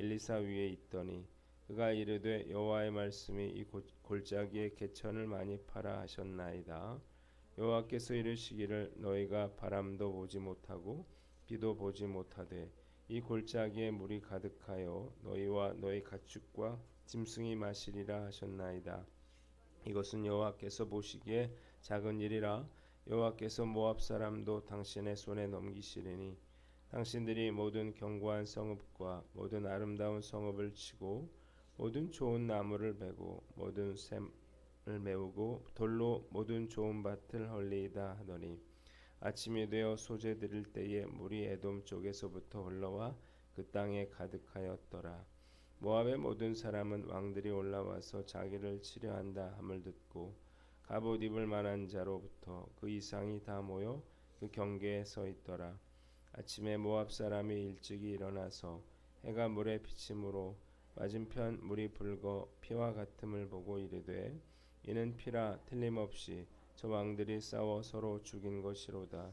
엘리사 위에 있더니 그가 이르되 여호와의 말씀이 이 골짜기에 개천을 많이 팔아 하셨나이다. 여호와께서 이르시기를 너희가 바람도 보지 못하고 비도 보지 못하되 이 골짜기에 물이 가득하여 너희와 너희 가축과 짐승이 마시리라 하셨나이다. 이것은 여호와께서 보시기에 작은 일이라 여호와께서 모압 사람도 당신의 손에 넘기시리니 당신들이 모든 견고한 성읍과 모든 아름다운 성읍을 치고 모든 좋은 나무를 베고 모든 샘을 메우고 돌로 모든 좋은 밭을 헐리이다 하더니 아침이 되어 소재 드릴 때에 물이 에돔 쪽에서부터 흘러와 그 땅에 가득하였더라. 모압의 모든 사람은 왕들이 올라와서 자기를 치려 한다 함을 듣고 갑옷 입을 만한 자로부터 그 이상이 다 모여 그 경계에 서 있더라. 아침에 모압 사람이 일찍이 일어나서 해가 물에 비침으로 맞은편 물이 붉어 피와 같음을 보고 이르되 이는 피라 틀림없이 저 왕들이 싸워 서로 죽인 것이로다.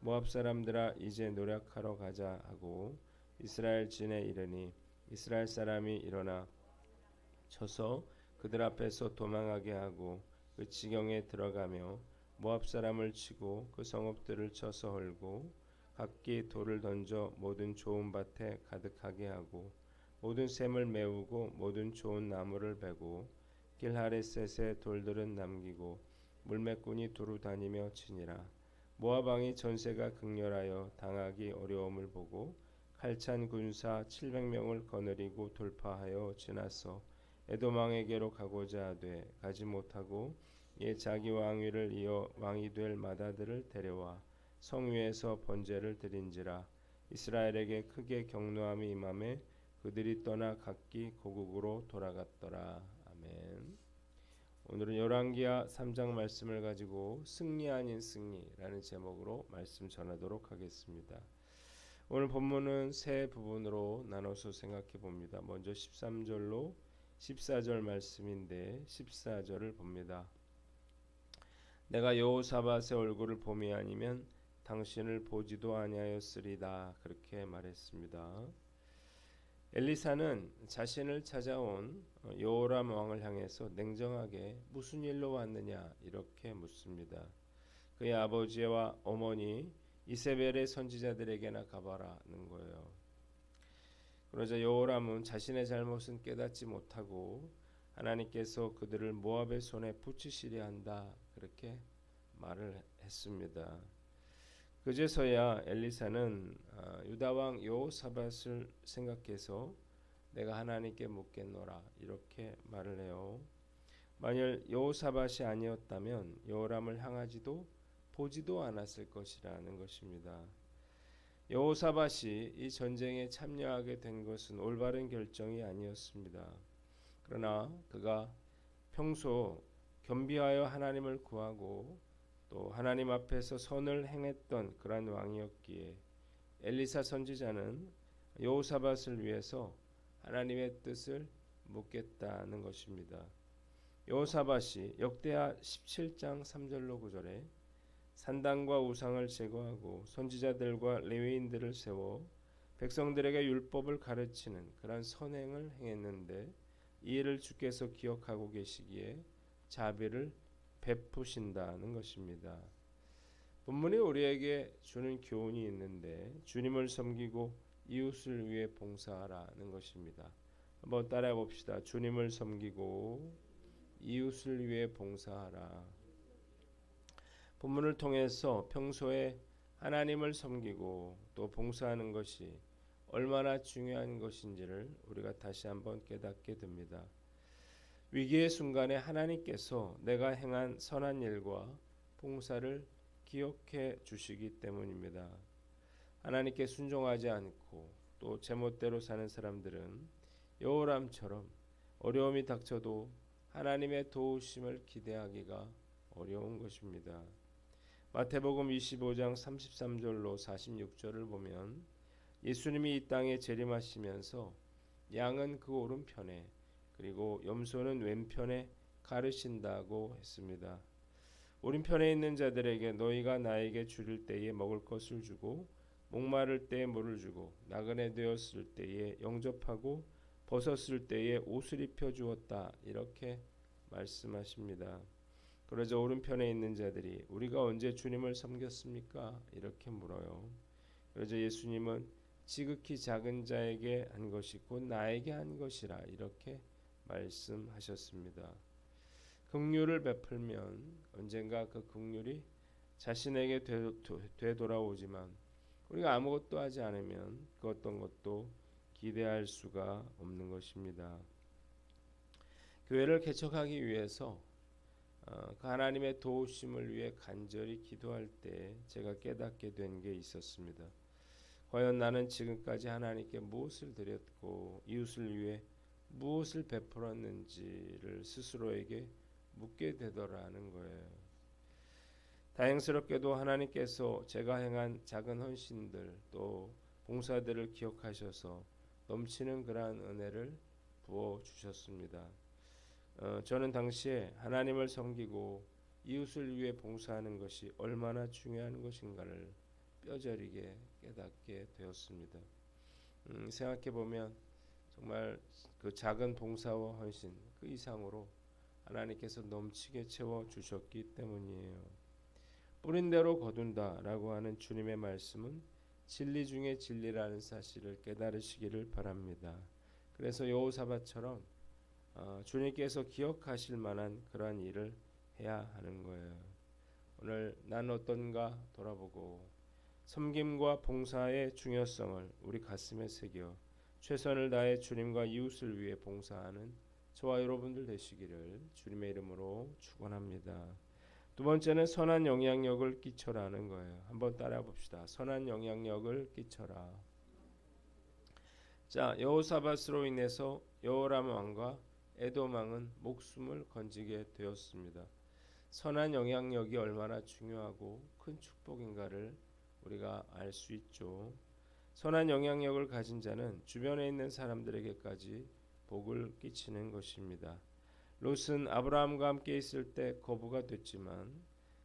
모압 사람들아 이제 노력하러 가자 하고 이스라엘 진에 이르니 이스라엘 사람이 일어나 쳐서 그들 앞에서 도망하게 하고 그 지경에 들어가며 모압 사람을 치고 그 성읍들을 쳐서 헐고 각기 돌을 던져 모든 좋은 밭에 가득하게 하고 모든 샘을 메우고 모든 좋은 나무를 베고 길하레셋의 돌들은 남기고 물매꾼이 두루 다니며 치니라. 모압 왕이 전세가 극렬하여 당하기 어려움을 보고 칼찬 군사 700명을 거느리고 돌파하여 지나서 에돔 왕에게로 가고자 하되 가지 못하고 예 자기 왕위를 이어 왕이 될 마다들을 데려와 성 위에서 번제를 드린지라 이스라엘에게 크게 경노함이 임함에 그들이 떠나 각기 고국으로 돌아갔더라. 아멘. 오늘은 열왕기하 3장 말씀을 가지고 승리 아닌 승리라는 제목으로 말씀 전하도록 하겠습니다. 오늘 본문은 세 부분으로 나눠서 생각해 봅니다. 먼저 13절로 14절 말씀인데 14절을 봅니다. 내가 여호사밧의 얼굴을 봄이 아니면 당신을 보지도 아니하였으리다 그렇게 말했습니다. 엘리사는 자신을 찾아온 여호람 왕을 향해서 냉정하게 무슨 일로 왔느냐 이렇게 묻습니다. 그의 아버지와 어머니 이세벨의 선지자들에게나 가봐라는 거예요. 그러자 여호람은 자신의 잘못은 깨닫지 못하고 하나님께서 그들을 모압의 손에 붙이시려 한다 그렇게 말을 했습니다. 그제서야 엘리사는 아, 유다 왕 여호사밧을 생각해서 내가 하나님께 묻겠노라 이렇게 말을 해요. 만일 여호사밧이 아니었다면 여호람을 향하지도 보지도 않았을 것이라는 것입니다. 여호사밧이 이 전쟁에 참여하게 된 것은 올바른 결정이 아니었습니다. 그러나 그가 평소 겸비하여 하나님을 구하고 또 하나님 앞에서 선을 행했던 그러한 왕이었기에 엘리사 선지자는 여호사밧을 위해서 하나님의 뜻을 묻겠다는 것입니다. 여호사밧이 역대하 17장 3절로 9절에 산당과 우상을 제거하고 선지자들과 레위인들을 세워 백성들에게 율법을 가르치는 그러한 선행을 행했는데 이 일을 주께서 기억하고 계시기에 자비를 베푸신다는 것입니다. 본문이 우리에게 주는 교훈이 있는데 주님을 섬기고 이웃을 위해 봉사하라는 것입니다. 한번 따라해 봅시다. 주님을 섬기고 이웃을 위해 봉사하라. 본문을 통해서 평소에 하나님을 섬기고 또 봉사하는 것이 얼마나 중요한 것인지를 우리가 다시 한번 깨닫게 됩니다. 위기의 순간에 하나님께서 내가 행한 선한 일과 봉사를 기억해 주시기 때문입니다. 하나님께 순종하지 않고 또 제멋대로 사는 사람들은 여호람처럼 어려움이 닥쳐도 하나님의 도우심을 기대하기가 어려운 것입니다. 마태복음 25장 33절로 46절을 보면 예수님이 이 땅에 재림하시면서 양은 그 오른편에 그리고 염소는 왼편에 가르신다고 했습니다. 오른편에 있는 자들에게 너희가 나에게 줄일 때에 먹을 것을 주고 목마를 때에 물을 주고 나그네 되었을 때에 영접하고 벗었을 때에 옷을 입혀 주었다 이렇게 말씀하십니다. 그러자 오른편에 있는 자들이 우리가 언제 주님을 섬겼습니까? 이렇게 물어요. 그러자 예수님은 지극히 작은 자에게 한 것이 곧 나에게 한 것이라 이렇게 말씀하셨습니다. 긍휼을 베풀면 언젠가 그 긍휼이 자신에게 되, 돌아오지만 우리가 아무것도 하지 않으면 그 어떤 것도 기대할 수가 없는 것입니다. 교회를 개척하기 위해서 어, 그 하나님의 도우심을 위해 간절히 기도할 때 제가 깨닫게 된 게 있었습니다. 과연 나는 지금까지 하나님께 무엇을 드렸고 이웃을 위해 무엇을 베풀었는지를 스스로에게 묻게 되더라는 거예요. 다행스럽게도 하나님께서 제가 행한 작은 헌신들 또 봉사들을 기억하셔서 넘치는 그러한 은혜를 부어 주셨습니다. 어, 저는 당시에 하나님을 섬기고 이웃을 위해 봉사하는 것이 얼마나 중요한 것인가를 뼈저리게 깨닫게 되었습니다. 음, 생각해 보면 정말 그 작은 봉사와 헌신 그 이상으로 하나님께서 넘치게 채워 주셨기 때문이에요. 뿌린 대로 거둔다라고 하는 주님의 말씀은 진리 중에 진리라는 사실을 깨달으시기를 바랍니다. 그래서 여호사밧처럼 어, 주님께서 기억하실 만한 그러한 일을 해야 하는 거예요. 오늘 난 어떤가 돌아보고 섬김과 봉사의 중요성을 우리 가슴에 새겨 최선을 다해 주님과 이웃을 위해 봉사하는 저와 여러분들 되시기를 주님의 이름으로 축원합니다. 두 번째는 선한 영향력을 끼쳐라는 거예요. 한번 따라 봅시다. 선한 영향력을 끼쳐라. 자, 여호사밧으로 인해서 여호람 왕과 에돔 왕은 목숨을 건지게 되었습니다. 선한 영향력이 얼마나 중요하고 큰 축복인가를 우리가 알 수 있죠. 선한 영향력을 가진 자는 주변에 있는 사람들에게까지 복을 끼치는 것입니다. 롯은 아브라함과 함께 있을 때 거부가 됐지만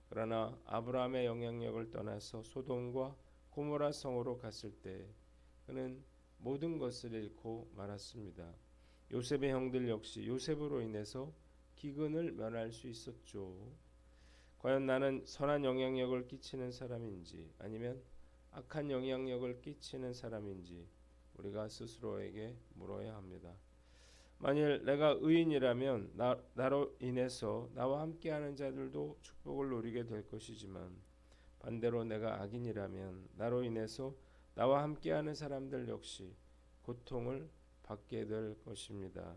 그러나 아브라함의 영향력을 떠나서 소돔과 고모라 성으로 갔을 때 그는 모든 것을 잃고 말았습니다. 요셉의 형들 역시 요셉으로 인해서 기근을 면할 수 있었죠. 과연 나는 선한 영향력을 끼치는 사람인지 아니면 악한 영향력을 끼치는 사람인지 우리가 스스로에게 물어야 합니다. 만일 내가 의인이라면 나, 나로 인해서 나와 함께하는 자들도 축복을 누리게 될 것이지만 반대로 내가 악인이라면 나로 인해서 나와 함께하는 사람들 역시 고통을 받게 될 것입니다.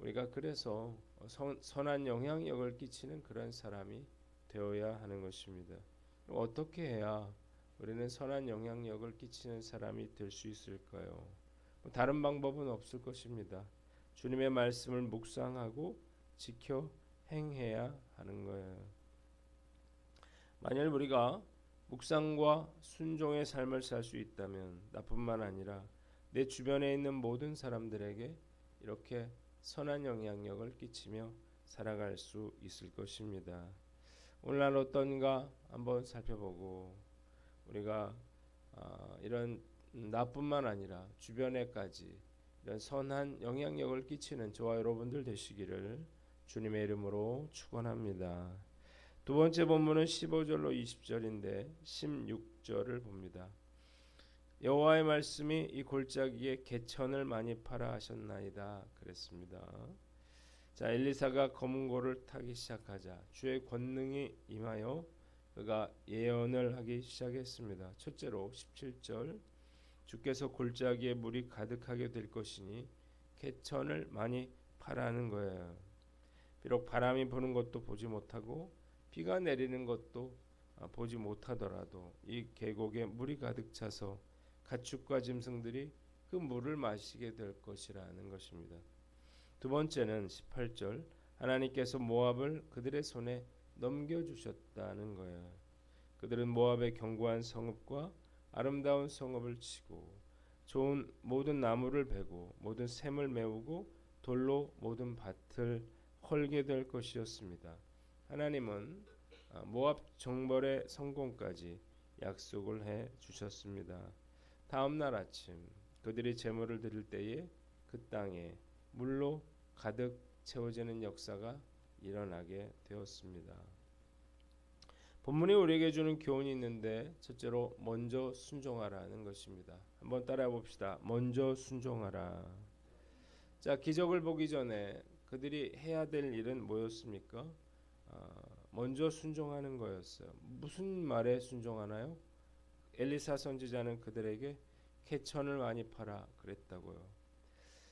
우리가 그래서 선, 선한 영향력을 끼치는 그런 사람이 되어야 하는 것입니다. 어떻게 해야 우리는 선한 영향력을 끼치는 사람이 될 수 있을까요? 뭐 다른 방법은 없을 것입니다. 주님의 말씀을 묵상하고 지켜 행해야 하는 거예요. 만일 우리가 묵상과 순종의 삶을 살 수 있다면 나뿐만 아니라 내 주변에 있는 모든 사람들에게 이렇게 선한 영향력을 끼치며 살아갈 수 있을 것입니다. 오늘날 어떤가 한번 살펴보고 우리가 아, 이런 나뿐만 아니라 주변에까지 이런 선한 영향력을 끼치는 저와 여러분들 되시기를 주님의 이름으로 축원합니다. 두 번째 본문은 15절로 20절인데 16절을 봅니다. 여호와의 말씀이 이 골짜기에 개천을 많이 팔아 하셨나이다 그랬습니다. 자 엘리사가 검은 고를 타기 시작하자 주의 권능이 임하여 그가 예언을 하기 시작했습니다. 첫째로 17절 주께서 골짜기에 물이 가득하게 될 것이니 개천을 많이 파라는 거예요. 비록 바람이 부는 것도 보지 못하고 비가 내리는 것도 아, 보지 못하더라도 이 계곡에 물이 가득 차서 가축과 짐승들이 그 물을 마시게 될 것이라는 것입니다. 두 번째는 18절 하나님께서 모압을 그들의 손에 넘겨 주셨다는 거예요. 그들은 모압의 견고한 성읍과 아름다운 성읍을 치고 좋은 모든 나무를 베고 모든 샘을 메우고 돌로 모든 밭을 헐게 될 것이었습니다. 하나님은 아, 모압 정벌의 성공까지 약속을 해 주셨습니다. 다음 날 아침 그들이 제물을 드릴 때에 그 땅에 물로 가득 채워지는 역사가 일어나게 되었습니다. 본문이 우리에게 주는 교훈이 있는데 첫째로 먼저 순종하라는 것입니다. 한번 따라해 봅시다. 먼저 순종하라. 자, 기적을 보기 전에 그들이 해야 될 일은 뭐였습니까? 아, 먼저 순종하는 거였어요. 무슨 말에 순종하나요? 엘리사 선지자는 그들에게 개천을 많이 팔아 그랬다고요.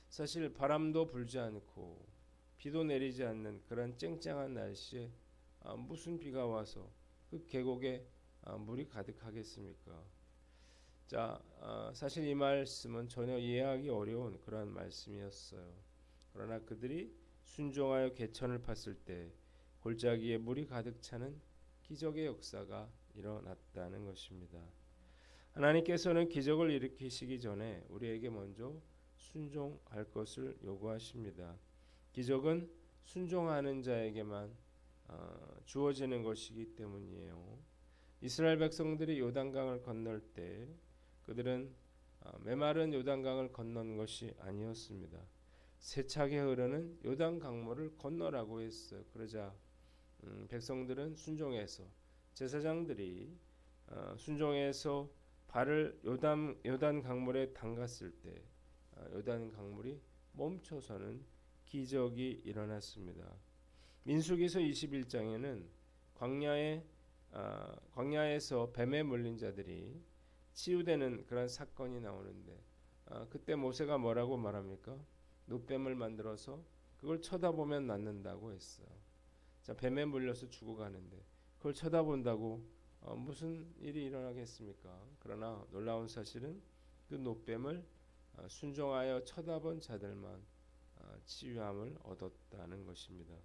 사실 바람도 불지 않고 비도 내리지 않는 그런 쨍쨍한 날씨에 아, 무슨 비가 와서 그 계곡에 아, 물이 가득하겠습니까? 자, 아, 사실 이 말씀은 전혀 이해하기 어려운 그러한 말씀이었어요. 그러나 그들이 순종하여 개천을 팠을 때 골짜기에 물이 가득 차는 기적의 역사가 일어났다는 것입니다. 하나님께서는 기적을 일으키시기 전에 우리에게 먼저 순종할 것을 요구하십니다. 기적은 순종하는 자에게만 어, 주어지는 것이기 때문이에요. 이스라엘 백성들이 요단강을 건널 때 그들은 어, 메마른 요단강을 건넌 것이 아니었습니다. 세차게 흐르는 요단 강물을 건너라고 했어요. 그러자 음, 백성들은 순종해서 제사장들이 어, 순종해서 발을 요단 요단 강물에 담갔을 때 어, 요단 강물이 멈춰서는 기적이 일어났습니다. 민수기서 21장에는 광야에 어, 광야에서 뱀에 물린 자들이 치유되는 그런 사건이 나오는데 어, 그때 모세가 뭐라고 말합니까? 노뱀을 만들어서 그걸 쳐다보면 낫는다고 했어요. 자 뱀에 물려서 죽어가는데 그걸 쳐다본다고 어, 무슨 일이 일어나겠습니까? 그러나 놀라운 사실은 그 노뱀을 어, 순종하여 쳐다본 자들만 어, 치유함을 얻었다는 것입니다.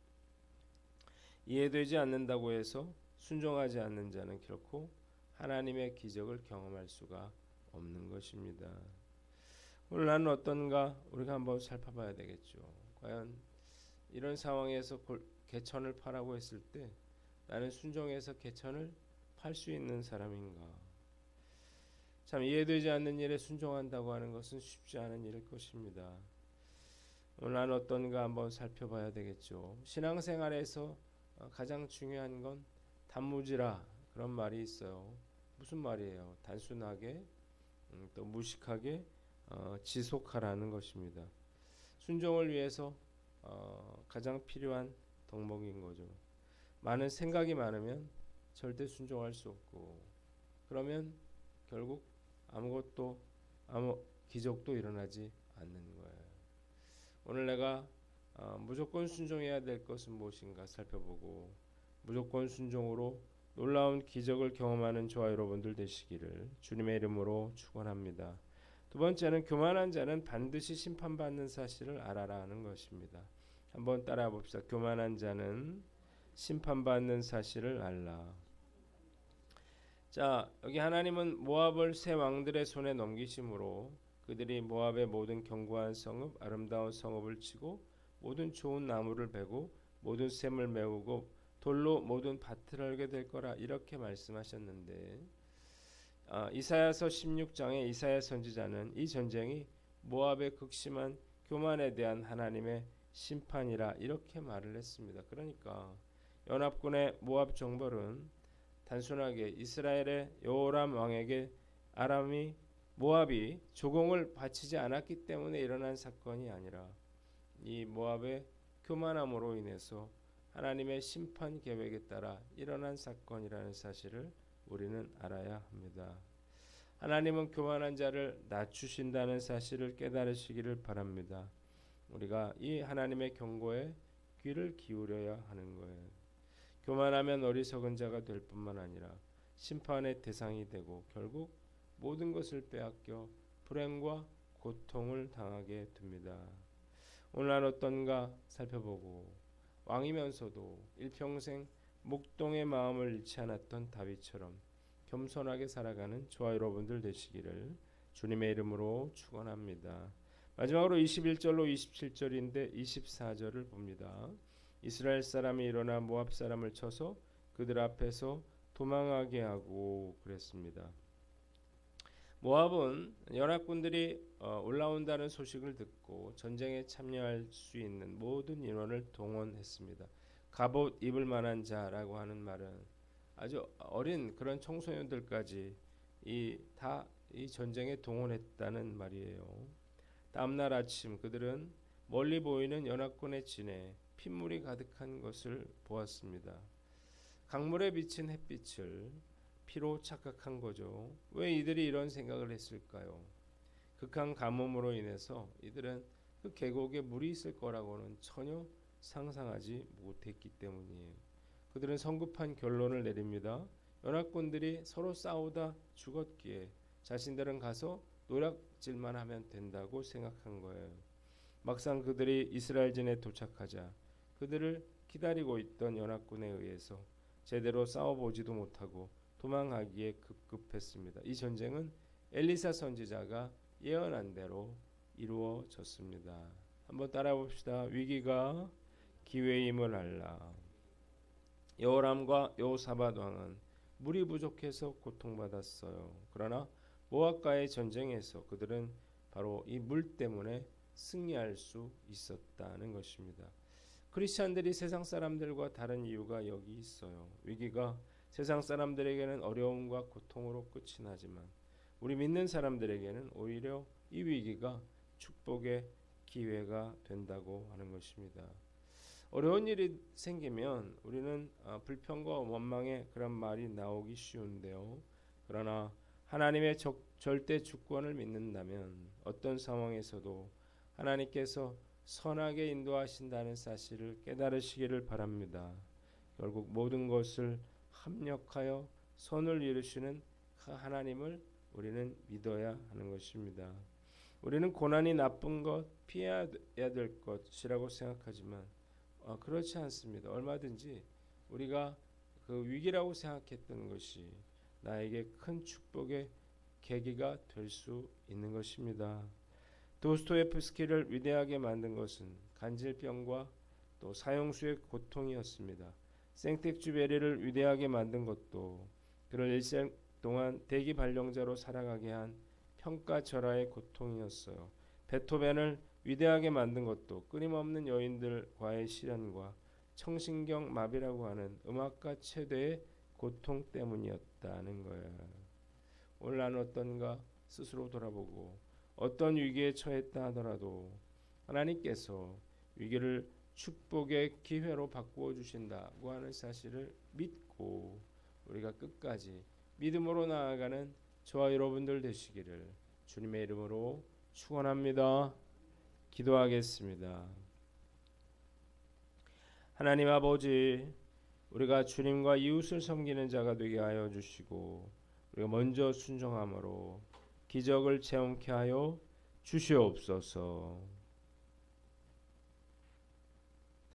이해되지 않는다고 해서 순종하지 않는 자는 결코 하나님의 기적을 경험할 수가 없는 것입니다. 오늘 나는 어떤가 우리가 한번 살펴봐야 되겠죠. 과연 이런 상황에서 개천을 파라고 했을 때 나는 순종해서 개천을 팔 수 있는 사람인가? 참 이해되지 않는 일에 순종한다고 하는 것은 쉽지 않은 일일 것입니다. 오늘 나는 어떤가 한번 살펴봐야 되겠죠. 신앙생활에서 가장 중요한 건 단무지라 그런 말이 있어요. 무슨 말이에요? 단순하게 음, 또 무식하게 어, 지속하라는 것입니다. 순종을 위해서 어, 가장 필요한 덕목인 거죠. 많은 생각이 많으면 절대 순종할 수 없고 그러면 결국 아무것도 아무 기적도 일어나지 않는. 오늘 내가 어, 무조건 순종해야 될 것은 무엇인가 살펴보고 무조건 순종으로 놀라운 기적을 경험하는 저와 여러분들 되시기를 주님의 이름으로 축원합니다. 두 번째는 교만한 자는 반드시 심판받는 사실을 알아라 하는 것입니다. 한번 따라 봅시다. 교만한 자는 심판받는 사실을 알라. 자, 여기 하나님은 모압을 세 왕들의 손에 넘기심으로 그들이 모압의 모든 견고한 성읍, 아름다운 성읍을 치고 모든 좋은 나무를 베고 모든 샘을 메우고 돌로 모든 밭을 알게 될 거라 이렇게 말씀하셨는데 아, 이사야서 16장의 이사야 선지자는 이 전쟁이 모압의 극심한 교만에 대한 하나님의 심판이라 이렇게 말을 했습니다. 그러니까 연합군의 모압 정벌은 단순하게 이스라엘의 여호람 왕에게 아람이 모압이 조공을 바치지 않았기 때문에 일어난 사건이 아니라 이 모압의 교만함으로 인해서 하나님의 심판 계획에 따라 일어난 사건이라는 사실을 우리는 알아야 합니다. 하나님은 교만한 자를 낮추신다는 사실을 깨달으시기를 바랍니다. 우리가 이 하나님의 경고에 귀를 기울여야 하는 거예요. 교만하면 어리석은 자가 될 뿐만 아니라 심판의 대상이 되고 결국 모든 것을 빼앗겨 불행과 고통을 당하게 됩니다. 오늘 어떤가 살펴보고 왕이면서도 일평생 목동의 마음을 잃지 않았던 다윗처럼 겸손하게 살아가는 저와 여러분들 되시기를 주님의 이름으로 축원합니다. 마지막으로 21절로 27절인데 24절을 봅니다. 이스라엘 사람이 일어나 모압 사람을 쳐서 그들 앞에서 도망하게 하고 그랬습니다. 모압은 연합군들이 어, 올라온다는 소식을 듣고 전쟁에 참여할 수 있는 모든 인원을 동원했습니다. 갑옷 입을 만한 자라고 하는 말은 아주 어린 그런 청소년들까지 이 다 이 전쟁에 동원했다는 말이에요. 다음날 아침 그들은 멀리 보이는 연합군의 진에 핏물이 가득한 것을 보았습니다. 강물에 비친 햇빛을 피로 착각한 거죠. 왜 이들이 이런 생각을 했을까요? 극한 가뭄으로 인해서 이들은 그 계곡에 물이 있을 거라고는 전혀 상상하지 못했기 때문이에요. 그들은 성급한 결론을 내립니다. 연합군들이 서로 싸우다 죽었기에 자신들은 가서 노략질만 하면 된다고 생각한 거예요. 막상 그들이 이스라엘진에 도착하자 그들을 기다리고 있던 연합군에 의해서 제대로 싸워보지도 못하고 도망하기에 급급했습니다. 이 전쟁은 엘리사 선지자가 예언한 대로 이루어졌습니다. 한번 따라 봅시다. 위기가 기회임을 알라. 여호람과 여호사밧 왕은 물이 부족해서 고통받았어요. 그러나 모압과의 전쟁에서 그들은 바로 이 물 때문에 승리할 수 있었다는 것입니다. 크리스천들이 세상 사람들과 다른 이유가 여기 있어요. 위기가 세상 사람들에게는 어려움과 고통으로 끝이 나지만 우리 믿는 사람들에게는 오히려 이 위기가 축복의 기회가 된다고 하는 것입니다. 어려운 일이 생기면 우리는 아, 불평과 원망의 그런 말이 나오기 쉬운데요. 그러나 하나님의 적, 절대 주권을 믿는다면 어떤 상황에서도 하나님께서 선하게 인도하신다는 사실을 깨달으시기를 바랍니다. 결국 모든 것을 합력하여 선을 이루시는 그 하나님을 우리는 믿어야 하는 것입니다. 우리는 고난이 나쁜 것, 피해야 될 것이라고 생각하지만 어, 그렇지 않습니다. 얼마든지 우리가 그 위기라고 생각했던 것이 나에게 큰 축복의 계기가 될 수 있는 것입니다. 도스토예프스키를 위대하게 만든 것은 간질병과 또 사형수의 고통이었습니다. 생텍쥐베리를 위대하게 만든 것도 그를 일생 동안 대기 발령자로 살아가게 한 평가절하의 고통이었어요. 베토벤을 위대하게 만든 것도 끊임없는 여인들과의 시련과 청신경 마비라고 하는 음악가 최대의 고통 때문이었다는 거예요. 오늘 나는 어떤가 스스로 돌아보고 어떤 위기에 처했다 하더라도 하나님께서 위기를 축복의 기회로 바꾸어 주신다고 하는 사실을 믿고 우리가 끝까지 믿음으로 나아가는 저와 여러분들 되시기를 주님의 이름으로 축원합니다. 기도하겠습니다. 하나님 아버지 우리가 주님과 이웃을 섬기는 자가 되게 하여 주시고 우리가 먼저 순종함으로 기적을 체험케 하여 주시옵소서.